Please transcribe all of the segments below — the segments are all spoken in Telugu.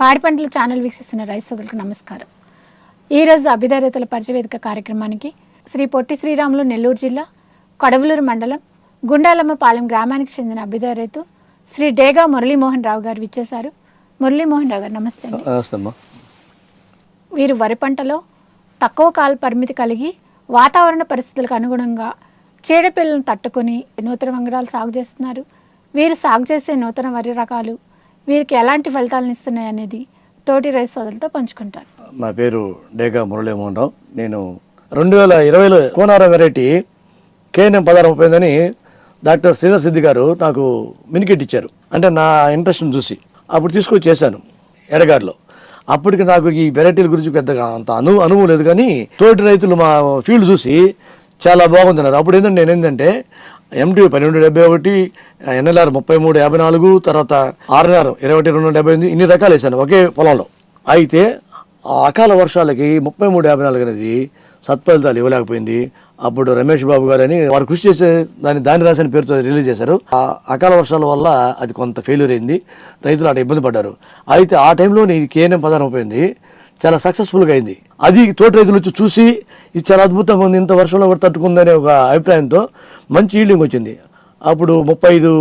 పాడి పంటల ఛానల్ వీక్షిస్తున్న రైతు సోదరులకు నమస్కారం. ఈరోజు అభ్యుదయ రైతుల పరిచయవేదిక కార్యక్రమానికి శ్రీ పొట్టి శ్రీరాములు నెల్లూరు జిల్లా కొడవలూరు మండలం గుండాలమ్మపాలెం గ్రామానికి చెందిన అభ్యుదయ రైతు శ్రీ డేగా మురళీమోహన్ రావు గారు విచ్చేశారు. మురళీమోహన్ రావు గారు నమస్తే వీరు వరి పంటలో తక్కువ కాల పరిమితి కలిగి వాతావరణ పరిస్థితులకు అనుగుణంగా చీడపిల్లలను తట్టుకొని నూతన వంగడాలు సాగు చేస్తున్నారు. వీరు సాగు చేసే నూతన వరి రకాలు వీరికి ఎలాంటి ఫలితాలను ఇస్తున్నాయి అనేది తోటి రైతు సోదరులతో పంచుకుంటాను. నా పేరు డేగా మురళీమోహన్ రావు నేను రెండు వేల ఇరవైలో కోనార వెరైటీ కేఎన్ఎం పదహారు ముప్పై అని డాక్టర్ శ్రీధర్ సిద్ధి గారు నాకు మినికెట్ ఇచ్చారు. అంటే నా ఇంట్రెస్ట్ని చూసి అప్పుడు తీసుకొచ్చి చేశాను ఎడగారిలో. అప్పటికి నాకు ఈ వెరైటీల గురించి పెద్దగా అంత అను అనుభవం లేదు కానీ తోటి రైతులు మా ఫీల్డ్ చూసి చాలా బాగుందన్నారు. అప్పుడు ఏంటంటే నేను ఏంటంటే ఎంటీ పన్నెండు డెబ్బై ఒకటి ఎన్ఎల్ఆర్ ముప్పై మూడు యాభై నాలుగు తర్వాత ఆర్ఎన్ఆర్ ఇరవై ఒకటి రెండు డెబ్బై ఎనిమిది ఇన్ని రకాలు వేసాను ఒకే పొలంలో. అయితే ఆ అకాల వర్షాలకి ముప్పై మూడు యాభై నాలుగు అనేది సత్ఫలితాలు ఇవ్వలేకపోయింది. అప్పుడు రమేష్ బాబు గారు అని వారు కృషి చేసే దాని దాని రాసిన పేరుతో రిలీజ్ చేశారు. ఆ అకాల వర్షాల వల్ల అది కొంత ఫెయిల్యూర్ అయింది. రైతులు అటు ఇబ్బంది పడ్డారు. అయితే ఆ టైంలో నేను కేఎన్ఎం పదార్థం అయిపోయింది చాలా సక్సెస్ఫుల్గా అయింది. అది తోటి రైతులు వచ్చి చూసి ఇది చాలా అద్భుతంగా ఉంది ఇంత వర్షంలో కూడా తట్టుకుందనే ఒక అభిప్రాయంతో మంచి ఈల్డింగ్ వచ్చింది. అప్పుడు ముప్పై ఐదు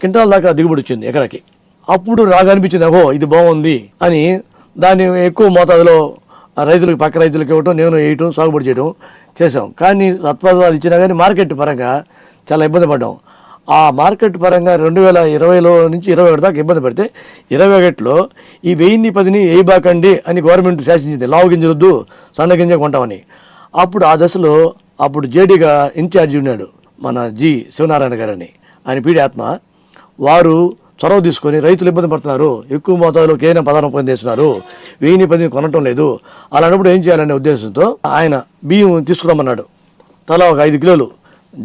క్వింటాల దాకా దిగుబడి వచ్చింది ఎకరాకి. అప్పుడు రాగనిపించింది అనిపించింది అహో ఇది బాగుంది అని దాన్ని ఎక్కువ మోతాదులో రైతులకు పక్క రైతులకు ఇవ్వటం నేను వేయటం సాగుబడి చేయడం చేసాం కానీ సత్పదాలు ఇచ్చినా కానీ మార్కెట్ పరంగా చాలా ఇబ్బంది పడ్డాం. ఆ మార్కెట్ పరంగా రెండు వేల ఇరవైలో నుంచి ఇరవై ఒకటి దాకా ఇబ్బంది పడితే ఇరవై ఒకటిలో ఈ వెయ్యిన్ని పదిని వేయబాకండి అని గవర్నమెంట్ శాసించింది. లావు గింజలొద్దు సన్న గింజ కొంటామని. అప్పుడు ఆ దశలో అప్పుడు జేడీగా ఇన్ఛార్జి ఉన్నాడు మన జి శివనారాయణ గారని. ఆయన పీడి ఆత్మ. వారు చొరవ తీసుకొని రైతులు ఇబ్బంది పడుతున్నారు ఎక్కువ మోతాదులో కేన పదార్థం పొందేస్తున్నారు వెయ్యిని పదిని కొనటం లేదు. అలాంటప్పుడు ఏం చేయాలనే ఉద్దేశంతో ఆయన బియ్యం తీసుకురమ్మన్నాడు. తలా ఒక ఐదు కిలోలు.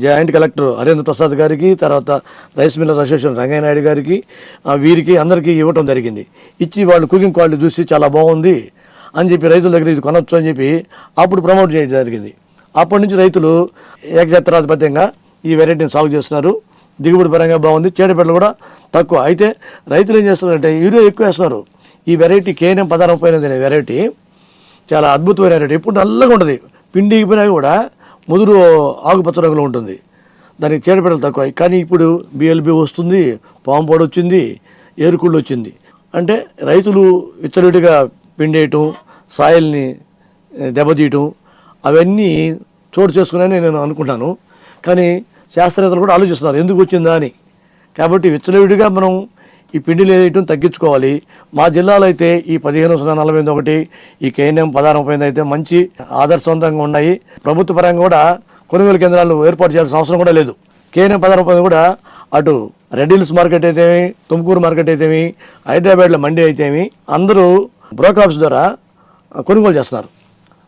జాయింట్ కలెక్టర్ హరేంద్ర ప్రసాద్ గారికి తర్వాత రైస్ మిల్లర్ అసోసియేషన్ రంగయ్యనాయుడు గారికి వీరికి అందరికీ ఇవ్వటం జరిగింది. ఇచ్చి వాళ్ళు కుకింగ్ క్వాలిటీ చూసి చాలా బాగుంది అని చెప్పి రైతుల దగ్గర ఇది కొనొచ్చు అని చెప్పి అప్పుడు ప్రమోట్ చేయడం జరిగింది. అప్పటి నుంచి రైతులు ఏకజత్రాధిపత్యంగా ఈ వెరైటీని సాగు చేస్తున్నారు. దిగుబడి పరంగా బాగుంది చీడపీడలు కూడా తక్కువ. అయితే రైతులు ఏం చేస్తున్నారంటే యూరియా ఎక్కువ వేస్తున్నారు. ఈ వెరైటీ కేఎన్ఎం పదార్థం పోయినది వెరైటీ చాలా అద్భుతమైన వెరైటీ. ఎప్పుడు నల్లగా ఉంటుంది. పిండి ఇగిపోయినా కూడా ముదురు ఆకుపచ్చ రంగులో ఉంటుంది. దానికి చీడపీడలు తక్కువ. కానీ ఇప్పుడు బిఎల్బి వస్తుంది పాంపోడు వచ్చింది ఏరుకుళ్ళు వచ్చింది. అంటే రైతులు విచ్చలవిడిగా పిండేయటం సాయిల్ని దెబ్బతీయటం అవన్నీ చోటు చేసుకున్నాయని నేను అనుకుంటాను. కానీ శాస్త్రవేత్తలు కూడా ఆలోచిస్తున్నారు ఎందుకు వచ్చిందా అని. కాబట్టి విచ్చలవిడిగా మనం ఈ పిండి లేయటం తగ్గించుకోవాలి. మా జిల్లాలో అయితే ఈ పదిహేను సున్నా నలభై ఎనిమిది ఒకటి ఈ కేఎన్ఎం పదహారు ముప్పై ఎనిమిది అయితే మంచి ఆదర్శవంతంగా ఉన్నాయి. ప్రభుత్వ పరంగా కూడా కొనుగోలు కేంద్రాలు ఏర్పాటు చేయాల్సిన అవసరం కూడా లేదు. కేఎన్ఎం పదహారు ముప్పై కూడా అటు రెడ్ హిల్స్ మార్కెట్ అయితేమి తుమ్కూరు మార్కెట్ అయితేమి హైదరాబాద్లో మండి అయితేమి అందరూ బ్రోకర్ ఆఫీస్ ద్వారా కొనుగోలు చేస్తున్నారు.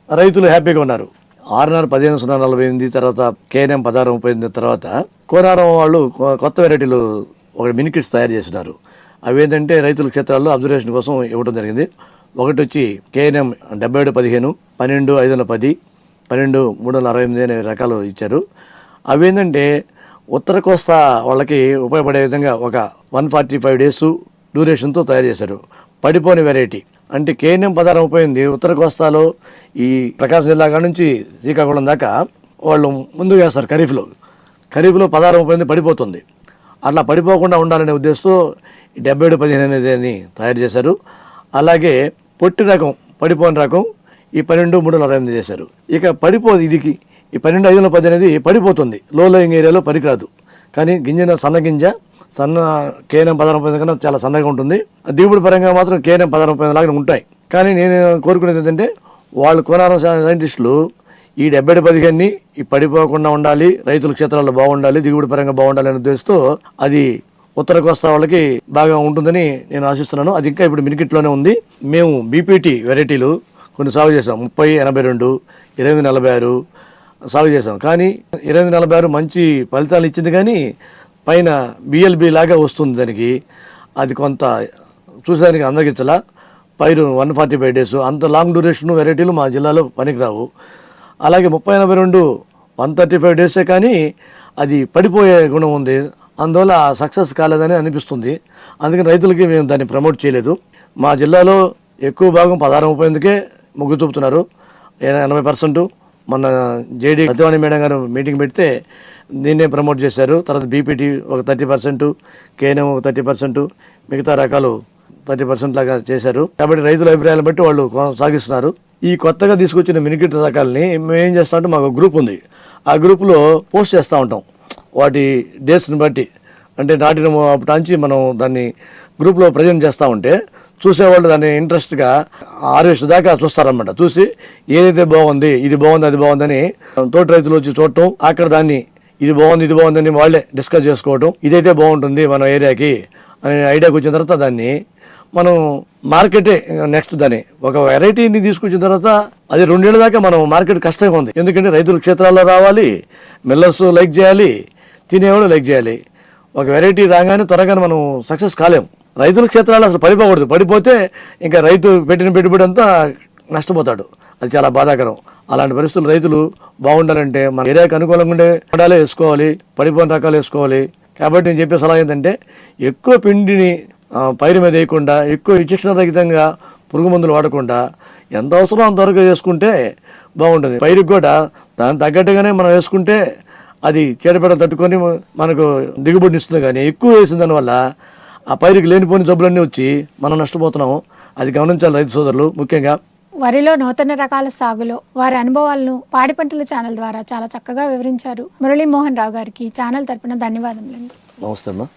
రైతులు హ్యాపీగా ఉన్నారు. ఆరున్నర పదిహేను సున్నా నలభై ఎనిమిది తర్వాత కేఎన్ఎం పదహారు ముప్పై ఎనిమిది తర్వాత కోనారం వాళ్ళు కొత్త వెరైటీలు ఒక మినికిట్స్ తయారు చేస్తున్నారు. అవి ఏంటంటే రైతుల క్షేత్రాల్లో అబ్జర్వేషన్ కోసం ఇవ్వడం జరిగింది. ఒకటి వచ్చి కేఎన్ఎం డెబ్బై ఏడు పదిహేను పన్నెండు ఐదు వందల పది పన్నెండు మూడు వందల అరవై ఎనిమిది అనే రకాలు ఇచ్చారు. అవి ఏంటంటే ఉత్తర కోస్తా వాళ్ళకి ఉపయోగపడే విధంగా ఒక వన్ ఫార్టీ ఫైవ్ డేస్ డ్యూరేషన్తో తయారు చేశారు. పడిపోని వెరైటీ. అంటే కేఎన్ఎం పదార్థం ముప్పై ఉత్తర కోస్తాలో ఈ ప్రకాశం జిల్లా కాడ నుంచి శ్రీకాకుళం దాకా వాళ్ళు ముందుకు వేస్తారు ఖరీఫ్లో. ఖరీఫ్లో పదార్థం ముప్పై పడిపోతుంది. అట్లా పడిపోకుండా ఉండాలనే ఉద్దేశంతో డెబ్బై ఏడు పదిహేను అనేది అని తయారు చేశారు. అలాగే పొట్టి రకం పడిపోని రకం ఈ పన్నెండు మూడు వందల అరవై ఎనిమిది చేశారు. ఇక పడిపోదు ఇదికి ఈ పన్నెండు ఐదు వందల పది అనేది పడిపోతుంది. లో లోయింగ్ ఏరియాలో పనికిరాదు. కానీ గింజన సన్న గింజ సన్న కేనం పదహారు ముప్పై కన్నా చాలా సన్నగా ఉంటుంది. దిగుబడి పరంగా మాత్రం కేనం పదహారు ముప్పై లాగా ఉంటాయి. కానీ నేను కోరుకునేది ఏంటంటే వాళ్ళు కొనారం సైంటిస్టులు ఈ డెబ్బై పదిహేన్ని ఈ పడిపోకుండా ఉండాలి రైతుల క్షేత్రాల్లో బాగుండాలి దిగుబడి పరంగా బాగుండాలి అనే ఉద్దేశంతో అది ఉత్తర కోస్తా వాళ్ళకి బాగా ఉంటుందని నేను ఆశిస్తున్నాను. అది ఇంకా ఇప్పుడు మినికిట్లోనే ఉంది. మేము బీపీటీ వెరైటీలు కొన్ని సాగు చేసాం ముప్పై ఎనభై రెండు ఇరవై నలభై ఆరు సాగు చేసాం కానీ ఇరవై నలభై ఆరు మంచి ఫలితాలు ఇచ్చింది కానీ పైన బిఎల్బి లాగా వస్తుంది దానికి. అది కొంత చూసేదానికి అందగించలా పైరు వన్ ఫార్టీ ఫైవ్ డేస్. అంత లాంగ్ డ్యూరేషన్ వెరైటీలు మా జిల్లాలో పనికిరావు. అలాగే ముప్పై ఎనభై రెండు వన్ థర్టీ ఫైవ్ డేసే కానీ అది పడిపోయే గుణం ఉంది. అందువల్ల సక్సెస్ కాలేదని అనిపిస్తుంది. అందుకని రైతులకి మేము దాన్ని ప్రమోట్ చేయలేదు. మా జిల్లాలో ఎక్కువ భాగం పదహారు ముప్పై ఎనిమిదికే మొగ్గు చూపుతున్నారు. ఎనభై పర్సెంట్. మొన్న జేడీ సత్యవాణి మేడం గారు మీటింగ్ పెడితే దీన్నే ప్రమోట్ చేశారు. తర్వాత బీపీటీ ఒక థర్టీ పర్సెంట్ కేఎన్ఎం ఒక థర్టీ పర్సెంట్ మిగతా రకాలు థర్టీ పర్సెంట్ లాగా చేశారు. కాబట్టి రైతుల అభిప్రాయాలను బట్టి వాళ్ళు కొనసాగిస్తున్నారు. ఈ కొత్తగా తీసుకొచ్చిన మినికిట్ రకాలని మేము ఏం చేస్తామంటే మాకు గ్రూప్ ఉంది. ఆ గ్రూప్లో పోస్ట్ చేస్తూ ఉంటాం. వాటి డేస్ని బట్టి అంటే నాటిన అప్పటి నుంచి మనం దాన్ని గ్రూప్లో ప్రజెంట్ చేస్తూ ఉంటే చూసేవాళ్ళు దాన్ని ఇంట్రెస్ట్గా ఆర్ఎస్ దాకా చూస్తారన్నమాట. చూసి ఏదైతే బాగుంది ఇది బాగుంది అది బాగుందని తోటి రైతులు వచ్చి చూడటం అక్కడ దాన్ని ఇది బాగుంది ఇది బాగుందని వాళ్ళే డిస్కస్ చేసుకోవటం ఇదైతే బాగుంటుంది మన ఏరియాకి అనే ఐడియాకి వచ్చిన తర్వాత దాన్ని మనం మార్కెటే నెక్స్ట్ దాని ఒక వెరైటీని తీసుకొచ్చిన తర్వాత అది రెండేళ్ళ దాకా మనం మార్కెట్ కష్టంగా ఉంది. ఎందుకంటే రైతుల క్షేత్రాల్లో రావాలి మిల్లర్స్ లైక్ చేయాలి తినేవాళ్ళు లైక్ చేయాలి. ఒక వెరైటీ రాగానే త్వరగా మనం సక్సెస్ కాలేం రైతుల క్షేత్రాలు అసలు పడిపోకూడదు. పడిపోతే ఇంకా రైతు పెట్టిన పెట్టుబడి అంతా నష్టపోతాడు. అది చాలా బాధాకరం. అలాంటి పరిస్థితులు రైతులు బాగుండాలంటే మన ఏరియాకి అనుకూలంగా ఉండే పండాలే వేసుకోవాలి పడిపోయిన రకాలు వేసుకోవాలి. కాబట్టి నేను చెప్పే సలహా ఏంటంటే ఎక్కువ పిండిని పైరు మీద వేయకుండా ఎక్కువ విచక్షణ రహితంగా పురుగు మందులు వాడకుండా ఎంత అవసరం అంతవరకు వేసుకుంటే బాగుంటుంది. పైరుకి కూడా దానికి తగ్గట్టుగానే మనం వేసుకుంటే అది చీడపీడ తట్టుకొని మనకు దిగుబడిని ఇస్తుంది. కానీ ఎక్కువ వేసిన దానివల్ల ఆ పైరుకి లేనిపోని జబ్బులన్నీ వచ్చి మనం నష్టపోతున్నాము. అది గమనించాలి రైతు సోదరులు ముఖ్యంగా. వరిలో నూతన రకాల సాగులో వారి అనుభవాలను పాడి పంటల ఛానల్ ద్వారా చాలా చక్కగా వివరించారు. మురళీమోహన్ రావు గారికి ఛానల్ తరపున ధన్యవాదములండి. నమస్తే అమ్మా.